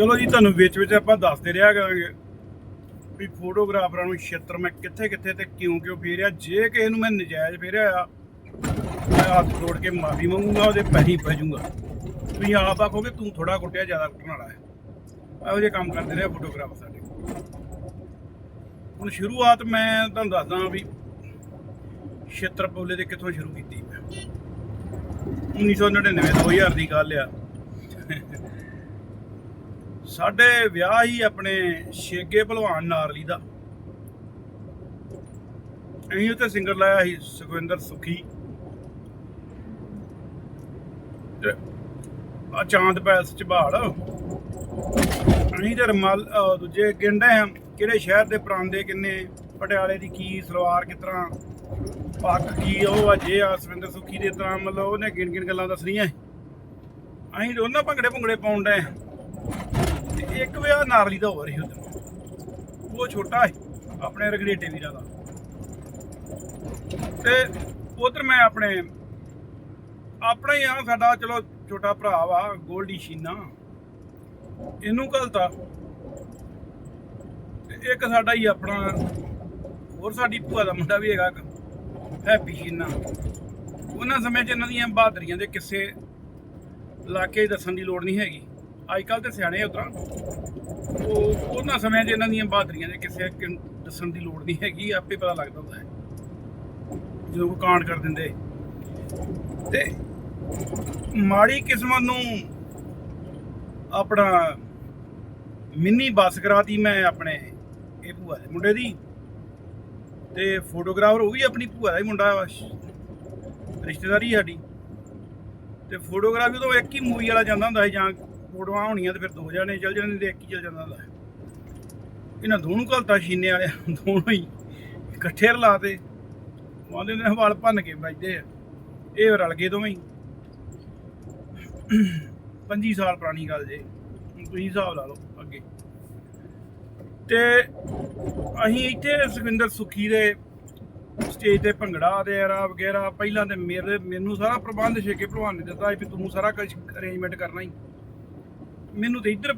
ਚਲੋ ਜੀ, ਤੁਹਾਨੂੰ ਵਿੱਚ ਵਿੱਚ ਆਪਾਂ ਦੱਸਦੇ ਰਿਹਾ ਕਰਾਂਗੇ ਵੀ ਫੋਟੋਗ੍ਰਾਫਰਾਂ ਨੂੰ ਛੇਤਰ ਮੈਂ ਕਿੱਥੇ ਕਿੱਥੇ ਤੇ ਕਿਉਂ ਕਿਉਂ ਫੇਰਿਆ। ਜੇ ਕਿਸੇ ਨੂੰ ਮੈਂ ਨਜਾਇਜ਼ ਫੇਰਿਆ ਆ, ਮੈਂ ਹੱਥ ਜੋੜ ਕੇ ਮਾਫੀ ਮੰਗੂਗਾ, ਉਹਦੇ ਪੈਰੀ ਭਜੂੰਗਾ ਤੁਸੀਂ ਆਪ ਆਖੋਗੇ, ਤੂੰ ਥੋੜਾ ਕੁੱਟਿਆ, ਜ਼ਿਆਦਾ ਕੁੱਟਣ ਵਾਲਾ ਹੈ। ਇਹੋ ਜਿਹੇ ਕੰਮ ਕਰਦੇ ਰਹੇ ਫੋਟੋਗ੍ਰਾਫਰ ਸਾਡੇ ਹੁਣ ਸ਼ੁਰੂਆਤ ਮੈਂ ਤੁਹਾਨੂੰ ਦੱਸਦਾ ਵੀ ਛੇਤਰ ਬੋਲੇ ਦੇ ਕਿੱਥੋਂ ਸ਼ੁਰੂ ਕੀਤੀ ਮੈਂ। 1999 2000 ਦੀ ਗੱਲ ਆ। ਸਾਡੇ ਵਿਆਹ ਹੀ ਆਪਣੇ ਸ਼ੇਗੇ ਭਲਵਾਨ ਨਾਰਲੀ ਦਾ। ਅਸੀਂ ਉੱਤੇ ਸਿੰਗਰ ਲਾਇਆ ਸੀ ਸੁਖਵਿੰਦਰ ਸੁਖੀ। ਆ ਚਾਂਦ ਪੈਲਸ ਚ ਬਹਾੜ ਅਸੀਂ ਤੇ ਰਮਲ, ਅਹ ਦੂਜੇ ਗਿੰਡੇ ਹਾਂ ਕਿਹੜੇ ਸ਼ਹਿਰ ਦੇ ਪਰਾਂਦੇ ਕਿੰਨੇ, ਪਟਿਆਲੇ ਦੀ ਕੀ, ਸਲਵਾਰ ਕਿਸ ਤਰ੍ਹਾਂ ਪੱਗ ਕੀ, ਉਹ ਆ ਜੇ ਆ ਸੁਖਵਿੰਦਰ ਸੁਖੀ ਦੇ ਤਰ੍ਹਾਂ ਮਤਲਬ ਉਹਨੇ ਗਿਣ ਗਿਣ ਗੱਲਾਂ ਦੱਸਣੀਆਂ ਅਸੀਂ ਤੇ ਉਹਨਾਂ ਭੰਗੜੇ ਭੰਗੜੇ ਪਾਉਣ ਡਏ ਤੇ ਇੱਕ ਵਿਆਹ ਨਾਰਲੀ ਦਾ ਹੋਰ ਸੀ ਉਧਰ ਉਹ ਛੋਟਾ ਸੀ ਆਪਣੇ ਰਗੜੇਟੇ ਵੀਰਾਂ ਦਾ। ਤੇ ਉਧਰ ਮੈਂ ਆਪਣੇ ਆਪਣਾ ਹੀ ਆ ਸਾਡਾ ਚਲੋ ਛੋਟਾ ਭਰਾ ਵਾ ਗੋਲਡੀ ਸ਼ੀਨਾ। ਇਹਨੂੰ ਘਲਤਾ। ਤੇ ਇੱਕ ਸਾਡਾ ਹੀ ਆਪਣਾ ਹੋਰ ਸਾਡੀ ਭੂਆ ਦਾ ਮੁੰਡਾ ਵੀ ਹੈਗਾ ਇੱਕ, ਹੈਪੀ ਸ਼ੀਨਾ। ਉਹਨਾਂ ਸਮੇਂ 'ਚ ਇਹਨਾਂ ਦੀਆਂ ਬਹਾਦਰੀਆਂ ਦੇ ਕਿੱਸੇ ਇਲਾਕੇ ਦੱਸਣ ਦੀ ਲੋੜ ਨਹੀਂ ਹੈਗੀ। ਅੱਜ ਕੱਲ ਤੇ ਸਿਆਣੇ ਉਤਰਾ। ਉਹ ਉਹਨਾਂ ਸਮਿਆਂ 'ਚ ਇਹਨਾਂ ਦੀਆਂ ਬਹਾਦਰੀਆਂ ਦੇ ਕਿਸੇ ਦੱਸਣ ਦੀ ਲੋੜ ਨਹੀਂ ਹੈਗੀ, ਆਪੇ ਪਤਾ ਲੱਗਦਾ ਹੁੰਦਾ ਹੈ। ਜਦੋਂ ਕੋਈ ਕਾਂਡ ਕਰ ਦਿੰਦੇ। ਤੇ ਮਾੜੀ ਕਿਸਮਤ ਨੂੰ ਆਪਣਾ ਮਿੰਨੀ ਬੱਸ ਕਰਾਤੀ ਮੈਂ ਆਪਣੇ ਇਹ ਭੂਆ ਦੇ ਮੁੰਡੇ ਦੀ। ਤੇ ਫੋਟੋਗ੍ਰਾਫਰ ਉਹ ਵੀ ਆਪਣੀ ਭੂਆ ਦਾ ਹੀ ਮੁੰਡਾ ਰਿਸ਼ਤੇਦਾਰੀ ਸਾਡੀ। ਤੇ ਫੋਟੋਗ੍ਰਾਫੀ ਉਦੋਂ ਇੱਕ ਹੀ ਮੂਵੀ ਵਾਲਾ ਜਾਂਦਾ ਹੁੰਦਾ ਸੀ ਜਾਂ ਫੋਟੋਆਂ ਹੋਣੀਆਂ ਤੇ ਫਿਰ ਦੋ ਜਾਣੇ ਚੱਲ ਜਾਣੇ ਤੇ ਇੱਕ ਹੀ ਚੱਲ ਜਾਂਦਾ ਹੁੰਦਾ। ਇਹਨਾਂ ਦੋਨੋਂ ਘਲਤਾ ਸ਼ੀਨੇ ਵਾਲੇ ਦੋਨੋਂ ਹੀ ਇਕੱਠੇ ਰਲਾਤੇ। ਆਂਦੇ ਨੇ ਵਾਲ ਭੰਨ ਕੇ ਵੱਜਦੇ ਆ। ਇਹ ਰਲ ਗਏ ਦੋਵੇਂ ਹੀ। 25 ਸਾਲ ਪੁਰਾਣੀ ਗੱਲ ਜੇ। ਤੁਸੀਂ ਹਿਸਾਬ ਲਾ ਲਓ ਅੱਗੇ। ਤੇ ਅਸੀਂ ਇੱਥੇ ਸੁਖਿੰਦਰ ਸੁਖੀ ਦੇ ਸਟੇਜ ਤੇ ਭੰਗੜਾ ਤੇ ਰਾ ਵਗੈਰਾ, ਪਹਿਲਾਂ ਤੇ ਮੇਰੇ ਮੈਨੂੰ ਸਾਰਾ ਪ੍ਰਬੰਧ ਛੇਕੇ ਭਲਵਾਨ ਨੇ ਦਿੱਤਾ ਵੀ ਤੂੰ ਸਾਰਾ ਕੁਝ ਅਰੇਂਜਮੈਂਟ ਕਰਨਾ ਹੀ। ਮੈਨੂੰ ਤੇ ਇੱਧਰ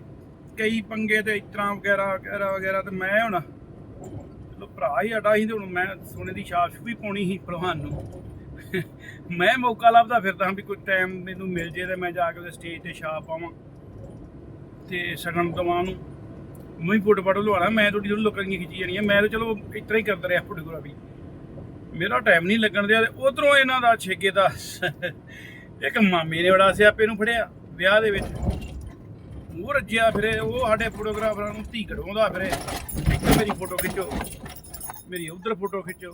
ਕਈ ਪੰਗੇ ਤੇ ਇਸ ਵਗੈਰਾ ਵਗੈਰਾ ਵਗੈਰਾ ਤੇ ਮੈਂ ਹੁਣ ਚਲੋ ਭਰਾ ਹੀ ਸਾਡਾ ਸੀ ਤੇ ਹੁਣ ਮੈਂ ਸੋਨੇ ਦੀ ਛਾਪ ਵੀ ਪਾਉਣੀ ਸੀ ਭਲਵਾਨ ਨੂੰ। ਮੈਂ ਮੌਕਾ ਲੱਭਦਾ ਫਿਰਦਾ ਹਾਂ ਵੀ ਕੋਈ ਟਾਈਮ ਮੈਨੂੰ ਮਿਲ ਜੇ ਤੇ ਮੈਂ ਜਾ ਕੇ ਸਟੇਜ ਤੇ ਛਾਪ ਪਾਵਾਂ ਤੇ ਸਗਨ ਦਵਾਂ ਨੂੰ ਮੈਂ ਹੀ ਫੋਟੋ ਫੋਟੋ ਲਵਾਣਾ ਮੈਂ ਤੁਹਾਡੀ ਤੁਹਾਨੂੰ ਲੋਕਾਂ ਦੀਆਂ ਖਿੱਚੀ ਜਾਣੀਆਂ ਮੈਂ ਤਾਂ ਚਲੋ ਇਸ ਹੀ ਕਰਦਾ ਰਿਹਾ ਫੋਟੋਗ੍ਰਾਫੀ ਮੇਰਾ ਟਾਈਮ ਨਹੀਂ ਲੱਗਣ ਦਿਆ ਤੇ ਉਧਰੋਂ ਇਹਨਾਂ ਦਾ ਛੇਕੇ ਦਾ ਇੱਕ ਮਾਮੇ ਨੇ ਬੜਾ ਸਿਆਪੇ ਨੂੰ ਫੜਿਆ ਵਿਆਹ ਦੇ ਵਿੱਚ। ਉਹ ਰੱਜਿਆ ਫਿਰੇ, ਉਹ ਸਾਡੇ ਫੋਟੋਗ੍ਰਾਫਰਾਂ ਨੂੰ ਧੀ ਕਢਾਉਂਦਾ ਫਿਰੇ। ਇੱਕ ਮੇਰੀ ਫੋਟੋ ਖਿੱਚੋ, ਮੇਰੀ ਉਧਰ ਫੋਟੋ ਖਿੱਚੋ।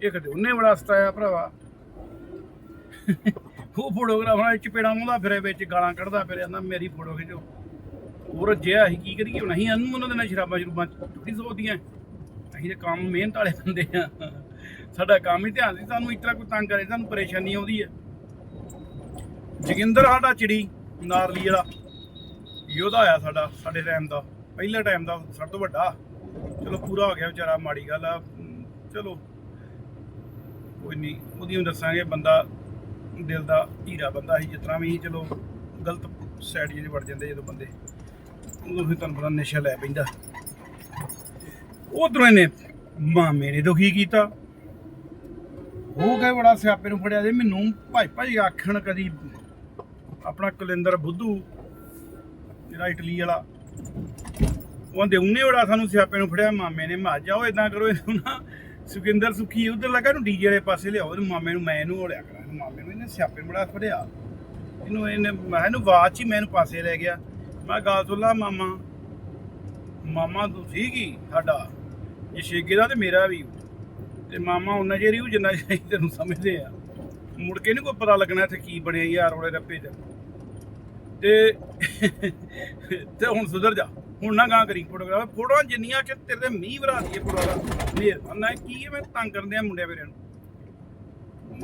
ਇੱਕ ਤੇ ਉਹਨੇ ਬੜਾ ਸਤਾਇਆ ਭਰਾਵਾ। ਉਹ ਫੋਟੋਗ੍ਰਾਫਰਾਂ ਵਿੱਚ ਚਪੇੜਾਂ ਮਾਉਂਦਾ ਫਿਰੇ, ਵਿੱਚ ਗਾਲਾਂ ਕੱਢਦਾ ਫਿਰੇ ਕਹਿੰਦਾ ਮੇਰੀ ਫੋਟੋ ਖਿੱਚੋ। ਉਹ ਰੱਜਿਆ ਅਸੀਂ ਕੀ ਕਰੀਏ ਹੁਣ? ਅਸੀਂ ਅਨੂੰ ਉਹਨਾਂ ਦੇ ਨਾਲ ਸ਼ਰਾਬਾਂ ਸ਼ਰੂਬਾਂ ਥੋੜੀ ਸੋਚਦੀਆਂ। ਅਸੀਂ ਤੇ ਕੰਮ ਮਿਹਨਤ ਵਾਲੇ ਬੰਦੇ ਆ। ਸਾਡਾ ਕੰਮ ਹੀ ਧਿਆਨ ਸੀ ਸਾਨੂੰ ਇਸ ਤਰ੍ਹਾਂ ਕੋਈ ਤੰਗ ਕਰੇ, ਸਾਨੂੰ ਪਰੇਸ਼ਾਨੀ ਆਉਂਦੀ ਹੈ ਜੋਗਿੰਦਰ ਸਾਡਾ ਚਿੜੀ, ਨਾਰਲੀ ਵਾਲਾ। ਯੋਧਾ ਆਇਆ ਸਾਡਾ, ਸਾਡੇ ਟਾਈਮ ਦਾ, ਪਹਿਲੇ ਟਾਈਮ ਦਾ ਸਭ ਤੋਂ ਵੱਡਾ। ਚਲੋ ਪੂਰਾ ਹੋ ਗਿਆ ਵਿਚਾਰਾ, ਮਾੜੀ ਗੱਲ ਆ। ਚਲੋ, ਕੋਈ ਨਹੀਂ ਉਹਦੀ ਨੂੰ ਦੱਸਾਂਗੇ, ਬੰਦਾ ਦਿਲ ਦਾ ਹੀਰਾ ਬੰਦਾ ਸੀ, ਜਿਸ ਤਰ੍ਹਾਂ ਵੀ ਚਲੋ ਗਲਤ ਸਾਈਡ ਜਿਹੜੇ ਵੜ ਜਾਂਦੇ ਜਦੋਂ ਬੰਦੇ। ਉਦੋਂ ਫਿਰ ਤੁਹਾਨੂੰ ਪਤਾ ਨਸ਼ਾ ਲੈ ਪੈਂਦਾ। ਉਧਰੋਂ ਇਹਨੇ ਮਾਮੇ ਨੇ ਦੁਖੀ ਕੀਤਾ। ਉਹ ਕਹੇ ਬੜਾ ਸਿਆਪੇ ਨੂੰ ਫੜਿਆ ਜੇ, ਮੈਨੂੰ ਭਾਈ ਭਾਈ ਆਖਣ ਕਦੀ ਆਪਣਾ ਕੁਲਿੰਦਰ ਬੁੱਧੂ ਜਿਹੜਾ ਇਟਲੀ ਵਾਲਾ। ਉਹਦੇ ਉਹਨੇ ਬੜਾ ਸਾਨੂੰ ਸਿਆਪੇ ਨੂੰ ਫੜਿਆ, ਮਾਮੇ ਨੇ ਮਾ ਜਾਓ ਇਦਾਂ ਕਰੋ ਇਹਨੂੰ ਨਾ ਸੁਖਿੰਦਰ ਸੁਖੀ ਉਧਰ ਲੱਗਾ, ਇਹਨੂੰ ਡੀਜੇ ਵਾਲੇ ਪਾਸੇ ਲਿਆਓ। ਇਹਨੂੰ ਮਾਮੇ ਨੂੰ, ਮੈਂ ਇਹਨੂੰ ਹੋਲਿਆ ਕਰਾਂ ਮਾਮੇ ਨੂੰ ਇਹਨੇ ਸਿਆਪੇ ਨੂੰ ਬੜਾ ਫੜਿਆ। ਇਹਨੂੰ, ਇਹਨੇ, ਮੈਂ ਇਹਨੂੰ ਬਾਅਦ ਚ ਹੀ ਮੈਨੂੰ ਪਾਸੇ ਲੈ ਗਿਆ। ਮੈਂ ਗੱਲ ਸੁਣ ਲਾ ਮਾਮਾ। ਮਾਮਾ ਤੂੰ ਸੀਗੀ ਸਾਡਾ। ਇਹ ਸ਼ੇਗੇ ਦਾ ਤੇ ਮੇਰਾ ਵੀ। ਤੇ ਮਾਮਾ ਉਹਨਾਂ ਜਿਹੜੀ ਉਹ ਜਿੰਨਾ ਅਸੀਂ ਤੈਨੂੰ ਸਮਝਦੇ ਆ। ਮੁੜ ਕੇ ਨਹੀਂ ਕੋਈ ਪਤਾ ਲੱਗਣਾ ਇੱਥੇ ਕੀ ਬਣਿਆ ਯਾਰ ਉਹਦੇ ਰੱਪੇ ਚ ਤੇ ਤੇ ਹੁਣ ਸੁਧਰ ਜਾ। ਹੁਣ ਨਾ ਗਾਂ ਕਰੀ ਫੋਟੋਗ੍ਰਾਫ। ਫੋਟੋਆਂ ਜਿੰਨੀਆਂ ਕਿ ਤੇਰੇ ਤੇ ਮੀਂਹ ਵਰਾ ਦਈਏ ਫੋਟੋ ਮਿਹਰਬਾਨ। ਨਾ ਕੀ ਮੈਂ ਤੰਗ ਕਰਦੇ ਆ ਮੁੰਡਿਆਂ ਵੀਰਾਂ ਨੂੰ?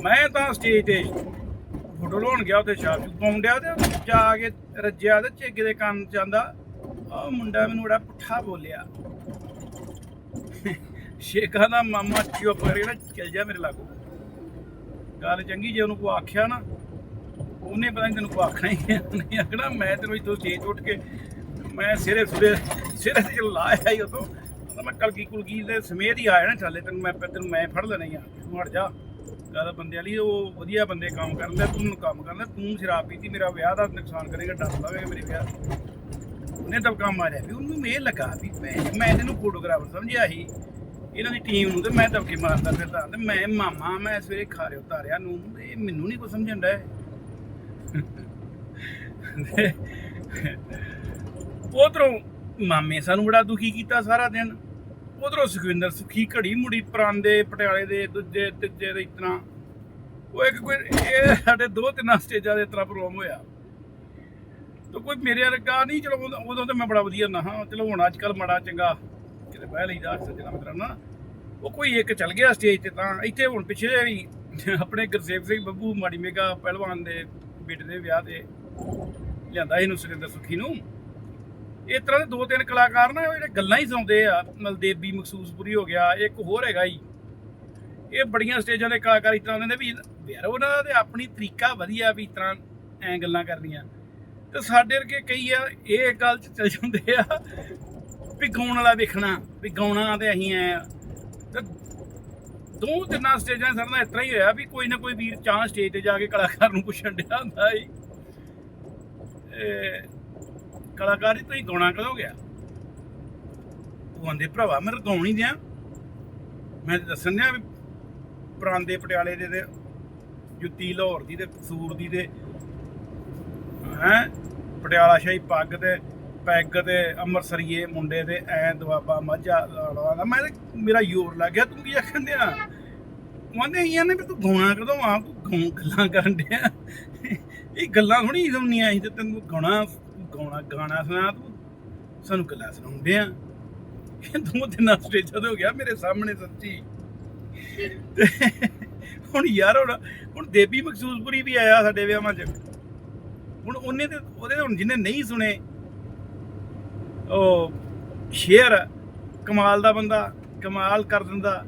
ਮੈਂ ਤਾਂ ਸਟੇਜ ਤੇ ਫੋਟੋ ਲਾਉਣ ਗਿਆ ਉੱਥੇ ਸ਼ਾਪ ਪਾਉਣ ਤੇ ਜਾ ਕੇ ਰੱਜਿਆ ਤੇ ਚੇਗੇ ਦੇ ਕੰਨ ਚ ਆਂਦਾ, ਆ ਮੁੰਡਾ ਮੈਨੂੰ ਬੜਾ ਪੁੱਠਾ ਬੋਲਿਆ। ਸ਼ੇਖਾ ਦਾ ਮਾਮਾ ਚੁੱਪ ਕਰਕੇ ਨਾ ਚੱਲ ਜਾ ਮੇਰੇ ਲਾਗੂ। ਗੱਲ ਚੰਗੀ ਜੇ ਉਹਨੂੰ ਕੋ ਆਖਿਆ ਨਾ ਉਹਨੇ ਪਤਾ ਨਹੀਂ ਤੈਨੂੰ ਕੋ ਆਖਣਾ ਹੀ ਹੈ, ਆਖਣਾ ਮੈਂ ਤੈਨੂੰ ਇੱਥੋਂ ਸਟੇਜ ਉੱਠ ਕੇ ਮੈਂ ਸਿਰੇ ਸੁਰੇ ਸਿਰੇ ਤੇ ਲਾਇਆ ਹੀ ਉਤੋਂ ਮੈਂ ਕਲਗੀ ਕੁਲਗੀ ਦੇ ਸਮੇਤ ਹੀ ਆਇਆ ਨਾ ਚੱਲੇ ਤੈਨੂੰ ਮੈਂ ਤੈਨੂੰ ਮੈਂ ਫੜ ਲੈਣਾ ਹੀ ਆ ਤੂੰ ਹਟ ਜਾ। ਗੱਲ ਬੰਦੇ ਵਾਲੀ ਉਹ ਵਧੀਆ ਬੰਦੇ ਕੰਮ ਕਰਦੇ ਤੂੰ ਕੰਮ ਕਰਦਾ ਤੂੰ ਸ਼ਰਾਬ ਪੀਤੀ ਮੇਰਾ ਵਿਆਹ ਦਾ ਨੁਕਸਾਨ ਕਰੇਗਾ ਡਰ ਲਵੇਗਾ ਮੇਰੇ ਵਿਆਹ ਦਾ। ਉਹਨੇ ਦਬਕਾ ਮਾਰਿਆ ਵੀ ਉਹਨੂੰ ਇਹ ਲੱਗਾ ਵੀ ਮੈਂ ਮੈਂ ਇਹਨੂੰ ਫੋਟੋਗ੍ਰਾਫਰ ਸਮਝਿਆ ਸੀ। ਇਹਨਾਂ ਦੀ ਟੀਮ ਨੂੰ ਤੇ ਮੈਂ ਦਬਕੇ ਮਾਰਦਾ ਫਿਰਦਾ ਤੇ ਮੈਂ ਮਾਮਾ ਮੈਂ ਸਵੇਰੇ ਖਾਰੇ ਉਤਾਰਿਆ ਨੂੰ ਇਹ ਮੈਨੂੰ ਨਹੀਂ ਕੁਝ ਸਮਝਣ ਦਾ ਉਧਰੋਂ ਮਾਮੇ ਸਾਨੂੰ ਬੜਾ ਦੁਖੀ ਕੀਤਾ ਸਾਰਾ ਦਿਨ। ਉਧਰੋਂ ਸੁਖਵਿੰਦਰ ਸੁਖੀ ਘੜੀ ਮੁੜੀ ਪਰਾਂਦੇ ਪਟਿਆਲੇ ਦੇ, ਦੂਜੇ, ਤੀਜੇ ਦੇ ਇਤਨਾ। ਉਹ ਇੱਕ ਕੋਈ, ਇਹ ਸਾਡੇ ਦੋ ਤਿੰਨ ਸਟੇਜਾਂ ਦੇ ਇਤਨਾ ਪ੍ਰੋਗਰਾਮ ਹੋਇਆ। ਤਾਂ ਕੋਈ ਮੇਰੇ ਵਰਗਾ ਨਹੀਂ, ਚਲੋ ਉਦੋਂ- ਤਾਂ ਮੈਂ ਬੜਾ ਵਧੀਆ ਨਾ ਹਾਂ। ਚਲੋ ਹੁਣ ਅੱਜ ਕੱਲ ਮਾੜਾ ਚੰਗਾ ਕਿਤੇ ਬਹਿ ਲਈਦਾ ਸੱਜਣਾ ਮਤਲਬ ਨਾ। ਉਹ ਕੋਈ ਇੱਕ ਚੱਲ ਗਿਆ ਸਟੇਜ ਤੇ ਤਾਂ। ਇੱਥੇ ਹੁਣ ਪਿਛਲੇ ਵੀ ਆਪਣੇ ਗੁਰਸੇਵ ਸਿੰਘ ਬੱਬੂ, ਮਾੜੀ ਮੇਗਾ, ਪਹਿਲਵਾਨ ਦੇ ਬੇਟੇ ਦੇ ਵਿਆਹ ਤੇ ਲਿਆਂਦਾ ਇਹਨੂੰ ਸੁਰਿੰਦਰ ਸੁਖੀ ਨੂੰ। ਇਸ ਤਰ੍ਹਾਂ ਦੇ ਦੋ ਤਿੰਨ ਕਲਾਕਾਰ ਨਾ, ਜਿਹੜੇ ਗੱਲਾਂ ਹੀ ਸੁਣਦੇ ਆ ਮਲਦੇਵੀ ਮਖਸੂਸਪੁਰੀ ਹੋ ਗਿਆ, ਇੱਕ ਹੋਰ ਹੈਗਾ ਹੀ ਇਹ ਬੜੀਆਂ ਸਟੇਜਾਂ ਦੇ ਕਲਾਕਾਰ ਇਸ ਤਰ੍ਹਾਂ ਦੇ ਨੇ ਵੀ, ਯਾਰ ਉਹਨਾਂ ਦਾ ਆਪਣੀ ਤਰੀਕਾ ਵਧੀਆ ਵੀ ਇਸ ਤਰ੍ਹਾਂ ਐ ਗੱਲਾਂ ਕਰਨੀਆਂ। ਤੇ ਸਾਡੇ ਵਰਗੇ ਕਈ ਆ, ਇਹ ਗੱਲ ਚ ਚਲ ਜਾਂਦੇ ਆ, ਵੀ ਗਾਉਣ ਵਾਲਾ ਵੇਖਣਾ, ਵੀ ਗਾਉਣਾ ਤੇ ਅਸੀਂ ਐ ਤੇ ਦੋ ਤਿੰਨਾਂ ਸਟੇਜਾਂ ਸਰ ਨਾਲ ਇਸ ਤਰ੍ਹਾਂ ਹੀ ਹੋਇਆ ਵੀ ਕੋਈ ਨਾ ਕੋਈ ਵੀਰ ਚਾਹ ਸਟੇਜ ਤੇ ਜਾ ਕੇ ਕਲਾਕਾਰ ਨੂੰ ਪੁੱਛਣ ਡਿਆ ਹੁੰਦਾ ਈ ਕਲਾਕਾਰ ਜੀ ਤੁਸੀਂ ਗਾਉਣਾ ਕਦੋਂ ਗਿਆ? ਉਹ ਆਂਦੇ, ਭਰਾਵਾ, ਮੈਂ ਗਾਉਣ ਹੀ ਦਿਆਂ। ਮੈਂ ਦੱਸਣ ਦਿਆਂ ਵੀ ਪਰਾਂਦੇ ਪਟਿਆਲੇ ਦੇ ਤੇ ਜੁੱਤੀ ਲਾਹੌਰ ਦੀ ਤੇ ਕਸੂਰ ਦੀ ਤੇ ਹੈ, ਪਟਿਆਲਾ ਸ਼ਾਹੀ ਪੱਗ ਤੇ ਪੈਗ ਤੇ ਅੰਮ੍ਰਿਤਸਰੀਏ ਮੁੰਡੇ ਤੇ ਐ ਦਵਾਬਾ ਮਾਝਾ ਲਾਲਾ ਮੈਂ ਤੇ ਮੇਰਾ ਯੋਰ ਲੱਗ ਗਿਆ, ਤੂੰ ਕੀ ਆਖਣ ਦਿਆ ਕਹਿੰਦੇ ਆਈਆਂ ਨੇ ਵੀ ਤੂੰ ਗਾਉਣਾ ਕਦੋਂ ਆ, ਤੂੰ ਗਾਉਂ ਗੱਲਾਂ ਕਰਨ ਡਿਆ। ਇਹ ਗੱਲਾਂ ਥੋੜੀ ਸੁਣਨੀਆਂ ਸੀ ਤੇ ਤੈਨੂੰ ਗਾਉਣਾ ਗਾਉਣਾ, ਗਾਣਾ ਸੁਣਾ, ਤੂੰ ਸਾਨੂੰ ਗੱਲਾਂ ਸੁਣਾਉਂਦੇ ਆ ਇਹ ਦੋ ਦਿਨਾਂ ਸਟੇਜਾਂ ਤੇ ਹੋ ਗਿਆ, ਮੇਰੇ ਸਾਹਮਣੇ ਸੱਚੀ। ਤੇ ਹੁਣ ਯਾਰ, ਹੁਣ ਹੁਣ ਦੇਬੀ ਮਖਸੂਸਪੁਰੀ ਵੀ ਆਇਆ ਸਾਡੇ ਵਿਆਹਾਂ 'ਚ। ਹੁਣ ਉਹਨੇ ਤੇ, ਉਹਦੇ ਹੁਣ ਜਿਹਨੇ ਨਹੀਂ ਸੁਣੇ ਉਹ ਸ਼ੇਅਰ ਕਮਾਲ ਦਾ ਬੰਦਾ, ਕਮਾਲ ਕਰ ਦਿੰਦਾ।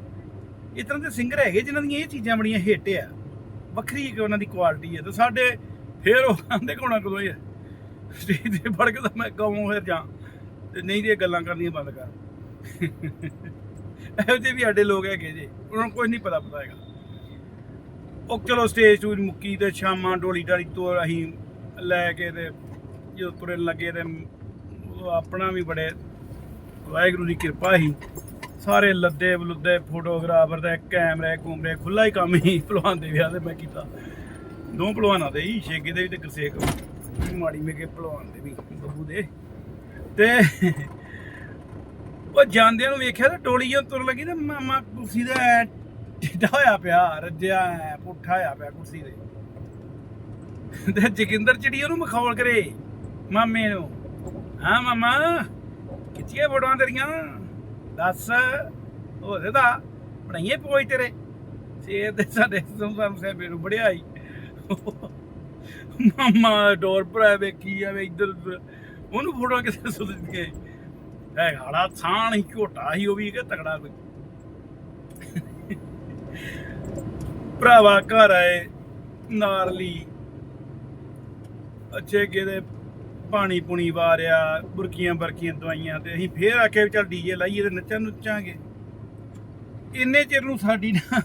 ਇਸ ਤਰ੍ਹਾਂ ਦੇ ਸਿੰਗਰ ਹੈਗੇ ਜਿਨ੍ਹਾਂ ਦੀਆਂ ਇਹ ਚੀਜ਼ਾਂ ਬੜੀਆਂ ਹਿੱਟ ਆ। ਵੱਖਰੀ ਇੱਕ ਉਹਨਾਂ ਦੀ ਕੁਆਲਿਟੀ ਹੈ ਤੇ ਸਾਡੇ ਫੇਰ ਉਹ ਆਂਦੇ ਕੋਣਾ ਕਦੋਂ ਹੀ ਸਟੇਜ ਤੇ ਫੜ ਕੇ ਤਾਂ ਮੈਂ ਗਾਵਾਂ ਫਿਰ ਜਾਂ। ਤੇ ਨਹੀਂ ਤੇ ਇਹ ਗੱਲਾਂ ਕਰਨੀਆਂ ਬੰਦ ਕਰ। ਇਹੋ ਜਿਹੇ ਵੀ ਸਾਡੇ ਲੋਕ ਹੈਗੇ ਜੇ। ਉਹਨਾਂ ਨੂੰ ਕੁਝ ਨਹੀਂ ਪਤਾ ਪਤਾ ਹੈਗਾ। ਉਹ ਚਲੋ ਸਟੇਜ ਤੋਂ ਮੁੱਕੀ ਤੇ ਸ਼ਾਮਾਂ ਡੋਲੀ ਡਾਲੀ ਤੋਂ ਅਸੀਂ ਲੈ ਕੇ ਤੇ ਜਦੋਂ ਤੁਰਨ ਲੱਗੇ ਤੇ ਆਪਣਾ ਵੀ ਬੜੇ ਵਾਹਿਗੁਰੂ ਦੀ ਕਿਰਪਾ ਸੀ। ਸਾਰੇ ਲੱਦੇ ਬਲੁੱਦੇ ਫੋਟੋਗ੍ਰਾਫਰ ਤੇ ਕੈਮਰੇ, ਕੂਮਰੇ ਖੁੱਲਾ ਹੀ ਕੰਮ ਹੀ ਭਲਵਾਨ ਦੇ ਵਿਆਹ ਤੇ ਮੈਂ ਕੀਤਾ। ਦੋ ਭਲਵਾਨਾਂ ਦੇ ਹੀ, ਸ਼ੇਗੇ ਦੇ ਵੀ ਤੇ ਗੁਰਸੇਕ ਮਾੜੀ ਮੇਕੇ ਭਲਵਾਨ ਦੇ ਵੀ, ਬੱਬੂ ਦੇ। ਤੇ ਉਹ ਜਾਂਦਿਆਂ ਨੂੰ ਵੇਖਿਆ ਤੇ ਟੋਲੀ ਜਦੋਂ ਤੁਰ ਲੱਗੀ ਤੇ ਮਾਮਾ ਕੁਰਸੀ ਦਾ ਐਂ ਟਿੱਡਾ ਹੋਇਆ ਪਿਆ, ਰੱਜਿਆ ਪੁੱਠਾ ਹੋਇਆ ਪਿਆ ਕੁਰਸੀ ਦੇ ਤੇ ਜਗਿੰਦਰ ਚਿੜੀ ਉਹਨੂੰ ਮਖੌਲ ਕਰੇ, ਮਾਮੇ ਨੂੰ। ਹਾਂ ਮਾਮਾ ਕਿੱਥੇ ਫੋਟੋਆਂ ਤੇਰੀਆਂ। ਦੱਸ ਉਹਦੇ ਦਾ ਬਣਾਈਏ ਪੋਈ ਤੇਰੇ। ਸੇਰ ਦੇ ਸਾਡੇ ਸੰਸਾਰ ਸਾਹਿਬ ਨੂੰ ਬੜਿਆ ਹੀ ਡੋਰ ਭਰਾ ਵੇਖੀ ਜਾਵੇ ਇੱਧਰ ਉਹਨੂੰ ਫੋਟੋ ਕਿਤੇ ਸੁੱਟ ਕੇ ਹੈ ਗਾੜਾ ਥਾਣ ਹੀ ਝੋਟਾ ਹੀ, ਉਹ ਵੀ ਕਿ ਤਗੜਾ ਕੋਈ। ਭਰਾਵਾ ਘਰ ਆਏ ਨਾਰਲੀ। ਅੱਛੇ ਕਿਤੇ ਪਾਣੀ ਪੁਣੀ ਵਾਰਿਆ, ਬੁਰਕੀਆਂ ਬਰਕੀਆਂ ਦਵਾਈਆਂ ਤੇ ਅਸੀਂ ਫੇਰ ਆਖਿਆ ਵੀ ਚੱਲ ਡੀਜੇ ਲਾਈਏ ਤੇ ਨੱਚਾਂ ਨੁੱਚਾਂਗੇ। ਇੰਨੇ ਚਿਰ ਨੂੰ ਸਾਡੀ ਨਾ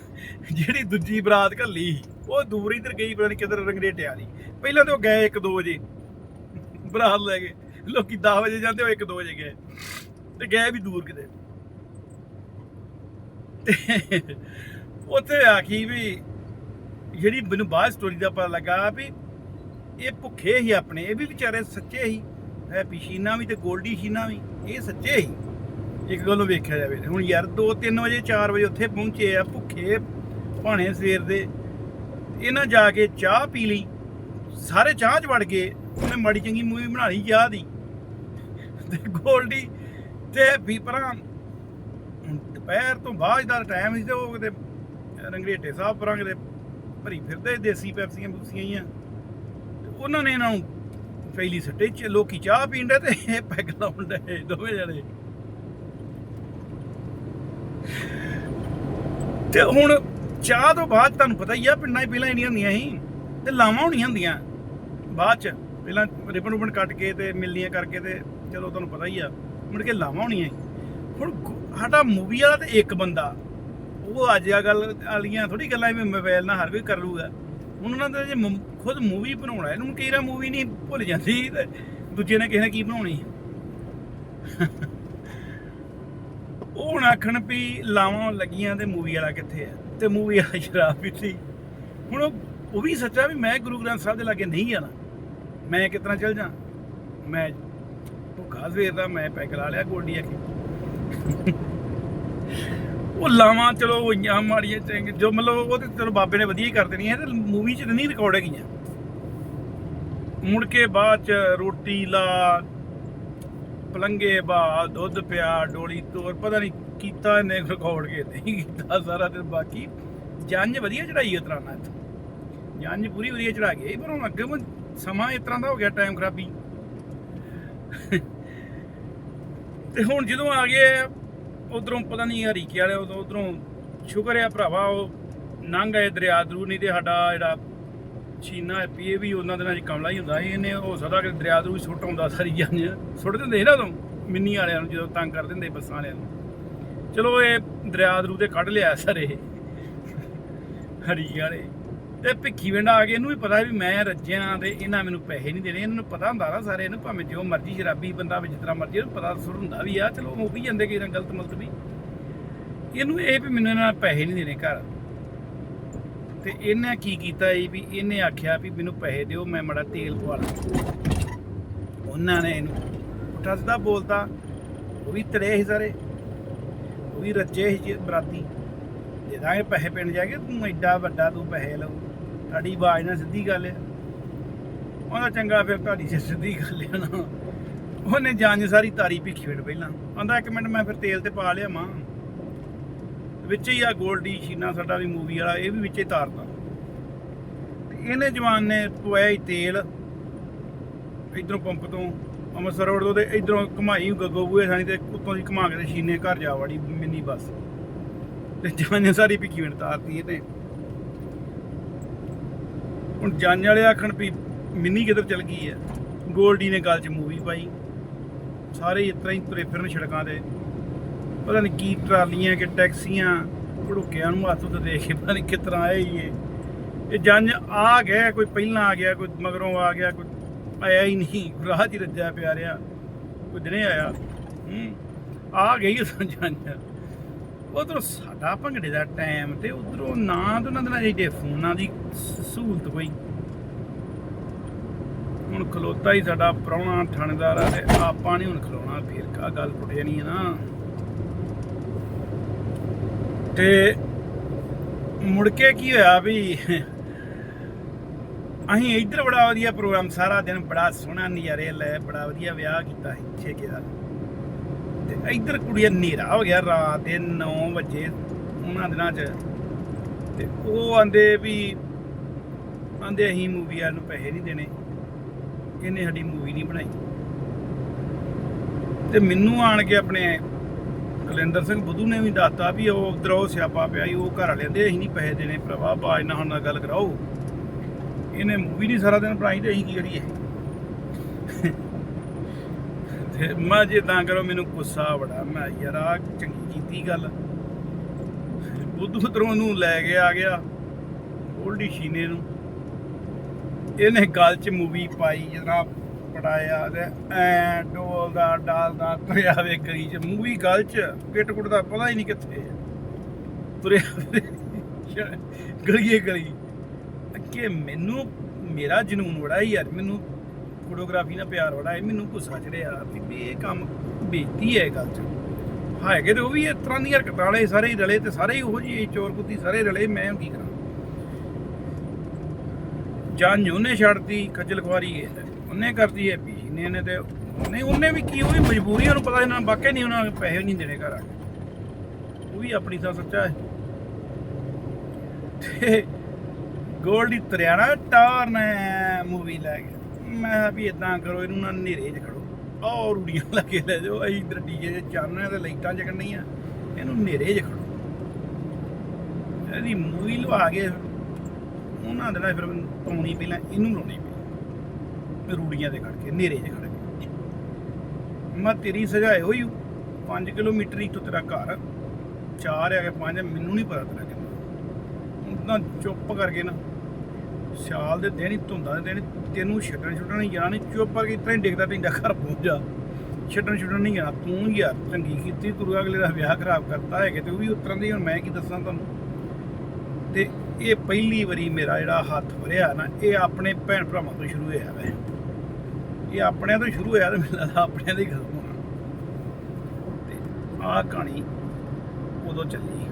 ਜਿਹੜੀ ਦੂਜੀ ਬਰਾਤ ਘੱਲੀ ਉਹ ਦੂਰ ਇਧਰ ਗਈ, ਪਤਾ ਨਹੀਂ ਕਿਧਰ ਰੰਗਰੇਟੇ ਵਾਲੀ। ਪਹਿਲਾਂ ਤਾਂ ਉਹ ਗਏ 1-2 ਵਜੇ, ਬਰਾਤ ਲੈ ਕੇ। ਲੋਕੀ 10 ਵਜੇ ਜਾਂਦੇ, ਉਹ 1-2 ਵਜੇ ਗਏ। ਤੇ ਗਏ ਵੀ ਦੂਰ ਕਿਤੇ। ਉੱਥੇ ਆਖੀ ਵੀ ਜਿਹੜੀ ਮੈਨੂੰ ਬਾਅਦ ਸਟੋਰੀ ਦਾ ਪਤਾ ਲੱਗਾ ਵੀ ਇਹ ਭੁੱਖੇ ਹੀ ਆਪਣੇ, ਇਹ ਵੀ ਵਿਚਾਰੇ ਸੱਚੇ ਹੀ। ਹੈਪੀ ਸ਼ੀਨਾ ਵੀ ਤੇ ਗੋਲਡੀ ਸ਼ੀਨਾ ਵੀ, ਇਹ ਸੱਚੇ ਹੀ। ਇੱਕ ਗੱਲੋਂ ਵੇਖਿਆ ਜਾਵੇ ਹੁਣ ਯਾਰ 2-3 ਵਜੇ 4 ਵਜੇ ਉੱਥੇ ਪਹੁੰਚੇ ਆ ਭੁੱਖੇ ਭਾਣੇ ਸਵੇਰ ਦੇ। ਇਹਨਾਂ ਜਾ ਕੇ ਚਾਹ ਪੀ ਲਈ, ਸਾਰੇ ਚਾਹ 'ਚ ਵੜ ਗਏ। ਉਹਨੇ ਮਾੜੀ ਚੰਗੀ ਮੂਵੀ ਬਣਾ ਲਈ ਚਾਹ ਦੀ ਤੇ ਗੋਲਡੀ ਤੇ ਵੀ ਪਰਾਂ ਦੁਪਹਿਰ ਤੋਂ ਬਾਅਦ ਦਾ ਟਾਈਮ ਸੀ ਤੇ ਉਹ ਕਿਤੇ ਰੰਗਰੇਟੇ ਸਾਹਿਬ ਪਰਾਂ ਕਿਤੇ ਭਰੀ ਫਿਰਦੇ ਦੇਸੀ ਪੈਪਸੀਆਂ ਬੂਸੀਆਂ ਹੀ ਆ ਉਹਨਾਂ ਨੇ ਇਹਨਾਂ ਨੂੰ ਫੈਲੀ ਸੱਟੇ, ਚ ਲੋਕੀ ਚਾਹ ਪੀਂਦੇ ਤੇ ਇਹ ਪੈਗ ਲਾਉਣ ਦੇ ਦੋਵੇਂ ਜਣੇ। ਤੇ ਹੁਣ ਚਾਹ ਤੋਂ ਬਾਅਦ ਤੁਹਾਨੂੰ ਪਤਾ ਹੀ ਆ, ਪਿੰਡਾਂ 'ਚ ਪਹਿਲਾਂ ਇੰਨੀਆਂ ਹੁੰਦੀਆਂ ਸੀ ਤੇ ਲਾਵਾਂ ਹੋਣੀਆਂ ਹੁੰਦੀਆਂ। ਬਾਅਦ ਚ ਪਹਿਲਾਂ ਰਿਬਨ ਰੁਬਨ ਕੱਟ ਕੇ ਤੇ ਮਿਲਨੀਆਂ ਕਰਕੇ ਤੇ ਚਲੋ ਤੁਹਾਨੂੰ ਪਤਾ ਹੀ ਆ, ਮੁੜ ਕੇ ਲਾਵਾਂ ਹੋਣੀਆਂ ਸੀ। ਹੁਣ ਸਾਡਾ ਮੂਵੀ ਵਾਲਾ ਤੇ ਇੱਕ ਬੰਦਾ, ਉਹ ਅੱਜ ਆ ਗੱਲ ਵਾਲੀਆਂ ਥੋੜੀ ਗੱਲਾਂ ਵੀ ਮੋਬਾਈਲ ਨਾਲ ਹਰ ਕੋਈ ਕਰ ਲੂਗਾ ਉਹਨਾਂ ਦਾ ਜੇ ਖੁਦ ਮੂਵੀ ਬਣਾਉਣਾ, ਇਹਨੂੰ ਕਈ ਮੂਵੀ ਨਹੀਂ ਭੁੱਲ ਜਾਂਦੀ ਦੂਜੇ ਨੇ ਕਿਸੇ ਕੀ ਬਣਾਉਣੀ? ਉਹ ਹੁਣ ਆਖਣ ਵੀ ਲਾਵਾਂ ਲੱਗੀਆਂ ਤੇ ਮੂਵੀ ਵਾਲਾ ਕਿੱਥੇ ਆ? ਤੇ ਮੂਵੀ ਵਾਲਾ ਸ਼ਰਾਬ ਪੀਤੀ ਹੁਣ ਉਹ ਵੀ ਸੱਚਾ ਵੀ ਮੈਂ ਗੁਰੂ ਗ੍ਰੰਥ ਸਾਹਿਬ ਦੇ ਲਾਗੇ ਨਹੀਂ ਜਾਣਾ। ਮੈਂ ਕਿਤਨਾ ਚੱਲ ਜਾ ਮੈਂ ਭੁੱਖਾ ਸਵੇਰ ਦਾ ਮੈਂ ਪੈਗ ਲਾ ਲਿਆ ਗੋਲਡੀ ਆ ਉਹ ਲਾਵਾਂ, ਚਲੋ ਹੋਈਆਂ ਮਾੜੀਆਂ ਚੰਗ ਜੋ ਮਤਲਬ ਉਹ ਤੇ ਚਲੋ ਬਾਬੇ ਨੇ ਵਧੀਆ ਹੀ ਕਰ ਦੇਣੀ ਤੇ ਮੂਵੀ 'ਚ ਤਾਂ ਨਹੀਂ ਰਿਕਾਰਡ ਹੈਗੀਆਂ। ਮੁੜ ਕੇ ਬਾਅਦ ਚ ਰੋਟੀ ਲਾ ਪਲੰਗੇ ਬਾ ਦੁੱਧ ਪਿਆ, ਡੋਲੀ ਤੋਰ, ਪਤਾ ਨਹੀਂ ਕੀਤਾ ਇਹਨੇ ਰਿਕਾਰਡ ਕੇ ਨਹੀਂ ਕੀਤਾ ਸਾਰਾ ਦਿਨ, ਬਾਕੀ ਜੰਜ ਵਧੀਆ ਚੜਾਈ ਉਤਰਾ ਨਾ ਜੰਜ ਪੂਰੀ ਵਧੀਆ ਚੜਾ ਗਈ ਪਰ ਹੁਣ ਅੱਗੇ ਸਮਾਂ ਇਸ ਤਰ੍ਹਾਂ ਦਾ ਹੋ ਗਿਆ ਟਾਈਮ ਖਰਾਬੀ। ਤੇ ਹੁਣ ਜਦੋਂ ਆ ਗਏ ਉਧਰੋਂ ਪਤਾ ਨਹੀਂ ਹਰੀਕੇ ਵਾਲੇ, ਉਦੋਂ ਉਧਰੋਂ ਸ਼ੁਕਰ ਹੈ ਭਰਾਵਾ, ਉਹ ਨੰਗ ਆਏ ਦਰਿਆ ਦਰੂ ਨਹੀਂ ਤੇ ਸਾਡਾ ਜਿਹੜਾ ਚੀਨਾ ਹੈਪੀ ਇਹ ਵੀ ਉਹਨਾਂ ਦੇ ਨਾਲ ਕਮਲਾ ਹੀ ਹੁੰਦਾ ਸੀ, ਇਹਨੇ ਹੋ ਸਕਦਾ ਕਿ ਦਰਿਆ ਦਰੂ ਹੀ ਸੁੱਟ ਆਉਂਦਾ ਸਾਰੀ ਜੰਜ ਸੁੱਟ ਦਿੰਦੇ ਸੀ ਨਾ ਉਦੋਂ, ਮਿੰਨੀ ਵਾਲਿਆਂ ਨੂੰ ਜਦੋਂ ਤੰਗ ਕਰ ਦਿੰਦੇ ਬੱਸਾਂ ਵਾਲਿਆਂ ਨੂੰ। ਚਲੋ ਇਹ ਦਰਿਆ ਦਰੂ ਤੇ ਕੱਢ ਲਿਆ ਸਰ ਇਹ, ਹਰੀ ਵਾਲੇ। ਤੇ ਭਿੱਖੀ ਵਿੰਡ ਆ ਕੇ ਇਹਨੂੰ ਵੀ ਪਤਾ ਵੀ ਮੈਂ ਰੱਜਿਆ ਤੇ ਇਹਨਾਂ ਮੈਨੂੰ ਪੈਸੇ ਨਹੀਂ ਦੇਣੇ, ਇਹਨਾਂ ਨੂੰ ਪਤਾ ਹੁੰਦਾ ਨਾ ਸਾਰੇ, ਇਹਨੂੰ ਭਾਵੇਂ ਜੋ ਮਰਜ਼ੀ ਸ਼ਰਾਬੀ ਬੰਦਾ ਵੀ ਜਿਸ ਤਰ੍ਹਾਂ ਮਰਜ਼ੀ, ਇਹਨੂੰ ਪਤਾ ਸੁਰ ਹੁੰਦਾ ਵੀ ਆ, ਚਲੋ ਉਹ ਵੀ ਜਾਂਦੇ ਕਿ ਗਲਤ ਮਲਤ ਵੀ। ਇਹਨੂੰ ਇਹ ਵੀ ਮੈਨੂੰ ਇਹਨਾਂ ਨੇ ਪੈਸੇ ਨਹੀਂ ਦੇਣੇ ਘਰ। ਤੇ ਇਹਨੇ ਕੀ ਕੀਤਾ ਇਹ ਵੀ ਇਹਨੇ ਆਖਿਆ ਵੀ ਮੈਨੂੰ ਪੈਸੇ ਦਿਓ, ਮੈਂ ਮੜਾ ਤੇਲ ਪਵਾ ਲਾਂ। ਉਹਨਾਂ ਨੇ ਇਹਨੂੰ ਪੁੱਠਾ ਸਿੱਧਾ ਬੋਲਤਾ, ਉਹ ਵੀ ਤੜੇ ਸੀ ਸਾਰੇ, ਉਹ ਵੀ ਰੱਜੇ ਸੀ ਜੀ ਬਰਾਤੀ। ਦੇ ਦਾਂਗੇ ਪੈਸੇ ਪਿੰਡ ਜਾ ਕੇ, ਤੂੰ ਐਡਾ ਵੱਡਾ ਤੂੰ ਪੈਸੇ ਲਊ। ਤੁਹਾਡੀ ਆਵਾਜ਼ ਨਾਲ ਸਿੱਧੀ ਗੱਲ ਹੈ। ਉਹਦਾ ਚੰਗਾ ਫਿਰ ਤੁਹਾਡੀ ਸੇ ਸਿੱਧੀ ਗੱਲ ਹੈ ਨਾ। ਉਹਨੇ ਜਾਂਜ ਸਾਰੀ ਤਾਰੀ ਭਿੱਖੀ ਵੇੜ ਪਹਿਲਾਂ। ਆਂਦਾ, ਇੱਕ ਮਿੰਟ ਮੈਂ ਫਿਰ ਤੇਲ ਤੇ ਪਾ ਲਿਆ ਮਾਂ। ਵਿੱਚ ਹੀ ਆ ਗੋਲਡੀ ਸ਼ੀਨਾ ਸਾਡਾ ਵੀ ਮੂਵੀ ਵਾਲਾ, ਇਹ ਵੀ ਵਿੱਚੇ ਤਾਰਦਾ ਇਹਨੇ ਜਵਾਨ ਨੇ ਪਵਾਇਆ ਹੀ ਤੇਲ ਇਧਰੋਂ ਪੰਪ ਤੋਂ, ਅੰਮ੍ਰਿਤਸਰ ਰੋਡ ਤੋਂ ਤੇ ਇਧਰੋਂ ਘਮਾਈ ਗੱਗੋ ਬੂਏ ਸਾਨੀ ਤੇ ਉੱਤੋਂ ਦੀ ਘਮਾ ਕੇ ਤੇ ਸ਼ੀਨੇ ਘਰ ਜਾ ਵੜੀ ਮਿੰਨੀ ਬੱਸ। ਤੇ ਜਵਾਨ ਨੇ ਸਾਰੀ ਭਿੱਖੀ ਵੇਟ ਤਾਰਤੀ ਇਹ ਤੇ ਹੁਣ ਜੰਜ ਵਾਲੇ ਆਖਣ ਵੀ ਮਿੰਨੀ ਕਿੱਧਰ ਚਲ ਗਈ ਹੈ? ਗੋਲਡੀ ਨੇ ਗੱਲ 'ਚ ਮੂਵੀ ਪਾਈ। ਸਾਰੇ ਇਸ ਤਰ੍ਹਾਂ ਹੀ ਤੁਰੇ ਫਿਰਨ ਸੜਕਾਂ ਤੇ। ਪਤਾ ਨਹੀਂ ਕੀ ਟਰਾਲੀਆਂ, ਕਿ ਟੈਕਸੀਆਂ, ਘੜੁੱਕਿਆਂ ਨੂੰ ਹੱਥ ਉੱਤੇ ਦੇਖ ਕੇ ਪਤਾ ਨਹੀਂ ਕਿਸ ਤਰ੍ਹਾਂ ਆਏ ਹੀ ਇਹ। ਇਹ ਜੰਜ ਆ ਗਿਆ, ਕੋਈ ਪਹਿਲਾਂ ਆ ਗਿਆ, ਕੋਈ ਮਗਰੋਂ ਆ ਗਿਆ, ਕੋਈ ਆਇਆ ਹੀ ਨਹੀਂ। ਰਾਹ 'ਚ ਰੱਜਿਆ ਪਿਆ ਰਿਹਾ। ਕੋਈ ਦਿਨੇ ਆਇਆ। ਹੂੰ, ਆ ਗਈ ਉਸ ਜੰਜ। ਉਧਰੋਂ ਸਾਡਾ ਭੰਗੜੇ ਦਾ ਟਾਈਮ ਤੇ ਉਧਰੋਂ ਨਾ ਤੇ ਉਹਨਾਂ ਦੇ ਜਿਹੜੇ ਫੋਨਾਂ ਦੀ ਸਹੂਲਤ ਕੋਈ। ਹੁਣ ਖਲੋਤਾ ਹੀ ਸਾਡਾ ਪ੍ਰਾਹੁਣਾ ਥਾਣੇਦਾਰ ਆ ਤੇ ਆਪਾਂ ਨਹੀਂ ਹੁਣ ਖਲੋਣਾ, ਫੇਰ ਕਾ ਗੱਲ ਟੁੱਟ ਜਾਣੀ ਹੈ ਨਾ। ਤੇ ਮੁੜ ਕੇ ਕੀ ਹੋਇਆ ਵੀ ਅਸੀਂ ਇੱਧਰ ਬੜਾ ਵਧੀਆ ਪ੍ਰੋਗਰਾਮ ਸਾਰਾ ਦਿਨ ਬੜਾ ਸੋਹਣਾ ਨਜ਼ਾਰੇ ਲੈ, ਬੜਾ ਵਧੀਆ ਵਿਆਹ ਕੀਤਾ ਸੀ ਛੇਕੇ ਇੱਧਰ ਕੁੜੀਆਂ ਹਨੇਰਾ ਹੋ ਗਿਆ ਰਾਤ ਦੇ 9 ਵਜੇ ਉਹਨਾਂ ਦਿਨਾਂ 'ਚ। ਤੇ ਉਹ ਆਂਦੇ ਵੀ ਆਂਦੇ ਅਸੀਂ ਮੂਵੀ ਵਾਲ ਨੂੰ ਪੈਸੇ ਨਹੀਂ ਦੇਣੇ। ਇਹਨੇ ਸਾਡੀ ਮੂਵੀ ਨਹੀਂ ਬਣਾਈ। ਤੇ ਮੈਨੂੰ ਆਣ ਕੇ ਆਪਣੇ ਕਲਿੰਦਰ ਸਿੰਘ ਬੁੱਧੂ ਨੇ ਵੀ ਦੱਸਤਾ ਵੀ ਉਹ ਉਧਰ ਉਹ ਸਿਆਪਾ ਪਿਆ ਸੀ, ਉਹ ਘਰ ਵਾਲਿਆਂ ਦੇ ਅਸੀਂ ਨਹੀਂ ਪੈਸੇ ਦੇਣੇ ਭਰਾਵਾ ਬਾਜ ਨਾਲ ਹੁਣ ਨਾਲ ਗੱਲ ਕਰਾਓ। ਇਹਨੇ ਮੂਵੀ ਨਹੀਂ ਸਾਰਾ ਦਿਨ ਬਣਾਈ ਤੇ ਅਸੀਂ ਕੀ ਕਰੀਏ? ਮੈਂ ਜੇ ਤਾਂ ਕਰੋ, ਮੈਨੂੰ ਗੁੱਸਾ ਬੜਾ। ਮੈਂ ਯਾਰ ਆ ਚੰਗੀ ਕੀਤੀ ਗੱਲ। ਬੁੱਧੂ ਉਧਰੋਂ ਨੂੰ ਲੈ ਕੇ ਆ ਗਿਆ ਓਲਡੀ ਸ਼ੀਨੇ ਨੂੰ। ਇਹਨੇ ਗੱਲ 'ਚ ਮੂਵੀ ਪਾਈ, ਜਨਾਬ, ਪੜਾਇਆ ਤੇ ਐ ਡੋਲਦਾ ਡਾਲਦਾ, ਤੁਰਿਆ ਵੇ ਗਲੀ 'ਚ। ਮੂਵੀ ਗੱਲ 'ਚ ਕਿਟ ਕੁੱਟ ਦਾ ਪਤਾ ਹੀ ਨਹੀਂ ਕਿੱਥੇ ਤੁਰਿਆ ਗਲੀਏ ਗਲੀ। ਕਿ ਮੈਨੂੰ, ਮੇਰਾ ਜਨੂਨ ਬੜਾ ਹੀ ਯਾਰ, ਮੈਨੂੰ ਫੋਟੋਗ੍ਰਾਫੀ ਨਾਲ ਪਿਆਰ ਬੜਾ ਹੈ ਮੈਨੂੰ ਗੁੱਸਾ ਚੜਿਆ ਵੀ ਇਹ ਕੰਮ ਬੇਇੱਜ਼ਤੀ ਹੈ ਗੱਲ 'ਚ। ਹੈਗੇ ਤੇ ਉਹ ਵੀ ਇਸ ਤਰ੍ਹਾਂ ਦੀਆਂ ਹਰਕਤਾਂ ਵਾਲੇ, ਸਾਰੇ ਹੀ ਰਲੇ ਤੇ ਸਾਰੇ ਹੀ ਉਹੋ ਜਿਹੇ ਚੋਰ ਬੁੱਧੀ ਸਾਰੇ ਰਲੇ, ਮੈਂ ਹੁਣ ਕੀ ਕਰਾਂ? ਜਾਨ ਉਹਨੇ ਛੱਡਤੀ, ਖੱਜਲ ਖਵਾਰੀ ਹੈ ਉਹਨੇ ਕਰਤੀ ਹੈ ਵੀ ਨੇ ਨੇ ਤੇ ਨਹੀਂ ਉਹਨੇ ਵੀ ਕੀ, ਉਹਦੀ ਮਜਬੂਰੀ ਨੂੰ ਪਤਾ ਇਹਨਾਂ ਵਾਕਿਆ ਨਹੀਂ ਉਹਨਾਂ ਨੂੰ ਪੈਸੇ ਨਹੀਂ ਦੇਣੇ ਘਰ ਆ ਉਹ ਵੀ ਆਪਣੀ ਥਾਂ ਸੱਚਾ ਹੈ। ਤੇ ਗੋਲਡੀ ਤਰਿਆਣਾ ਟਾਰ ਨੇ ਮੂਵੀ ਲੈ ਗਿਆ। ਮੈਂ ਕਿਹਾ ਵੀ ਇਦਾਂ ਕਰੋ, ਇਹਨੂੰ ਨਾ ਹਨੇਰੇ 'ਚ ਖੜੋ। ਔਰ ਰੂੜੀਆਂ ਲੱਗੇ ਲੈ ਜਾਓ, ਅਸੀਂ ਇਧਰ ਡੀਜੇ ਦੇ ਚਾਨਣੇ ਤੇ ਲਾਈਟਾਂ ਜਗਣੀਆਂ ਇਹਨੂੰ ਹਨੇਰੇ 'ਚ ਖੜੋ। ਇਹਦੀ ਮੂਵੀ ਲਵਾ ਕੇ ਉਹਨਾਂ ਦੇ ਨਾਲ ਫਿਰ ਪਾਉਣੀ ਪਹਿਲਾਂ, ਇਹਨੂੰ ਲਾਉਣੀ ਪਈ ਰੂੜੀਆਂ ਦੇ ਖੜ ਕੇ ਹਨੇਰੇ 'ਚ ਖੜ ਕੇ। ਮੈਂ ਤੇਰੀ ਸਜਾਏ ਹੋਈ 5 ਕਿਲੋਮੀਟਰ ਹੀ ਤੋਂ ਤੇਰਾ ਘਰ ਚਾਰ ਆ ਕੇ ਪੰਜ, ਮੈਨੂੰ ਨਹੀਂ ਪਤਾ ਤੇਰਾ ਕਿੰਨਾ। ਉਦਾਂ ਚੁੱਪ ਕਰਕੇ ਨਾ ਸਿਆਲ ਦੇ ਦਿਨ ਹੀ ਧੁੰਦਾਂ ਦੇ ਦਿਨ ਤੈਨੂੰ ਛੱਡਣ ਛੁੱਟਣ ਨਹੀਂ ਜਾਣਾ, ਨਹੀਂ ਚੁੱਪ ਕਰਕੇ ਇਤਨਾ ਹੀ ਡਿੱਗਦਾ ਢਿੰਡਾ ਘਰ ਪਹੁੰਚ ਜਾ। ਛੱਡਣ ਛੁੱਟਣ ਨਹੀਂ ਜਾਣਾ, ਤੂੰ ਯਾਰ ਚੰਗੀ ਕੀਤੀ, ਤੂੰ ਅਗਲੇ ਦਾ ਵਿਆਹ ਖਰਾਬ ਕਰਤਾ ਹੈਗੇ ਤੇ ਉਹ ਵੀ ਉਤਰਨ ਦੀ, ਹੁਣ ਮੈਂ ਕੀ ਦੱਸਾਂ ਤੁਹਾਨੂੰ? ਤੇ ਇਹ ਪਹਿਲੀ ਵਾਰੀ ਮੇਰਾ ਜਿਹੜਾ ਹੱਥ ਵਰਿਆ ਨਾ, ਇਹ ਆਪਣੇ ਭੈਣ ਭਰਾਵਾਂ ਤੋਂ ਸ਼ੁਰੂ ਹੋਇਆ ਵੈ। ਇਹ ਆਪਣਿਆਂ ਤੋਂ ਸ਼ੁਰੂ ਹੋਇਆ ਤੇ ਮੈਨੂੰ ਲੱਗਦਾ ਆਪਣਿਆਂ ਦੇ ਹੀ ਖਤਮ ਹੋਣਾ। ਤੇ ਆਹ ਕਹਾਣੀ ਉਦੋਂ ਚੱਲੀ।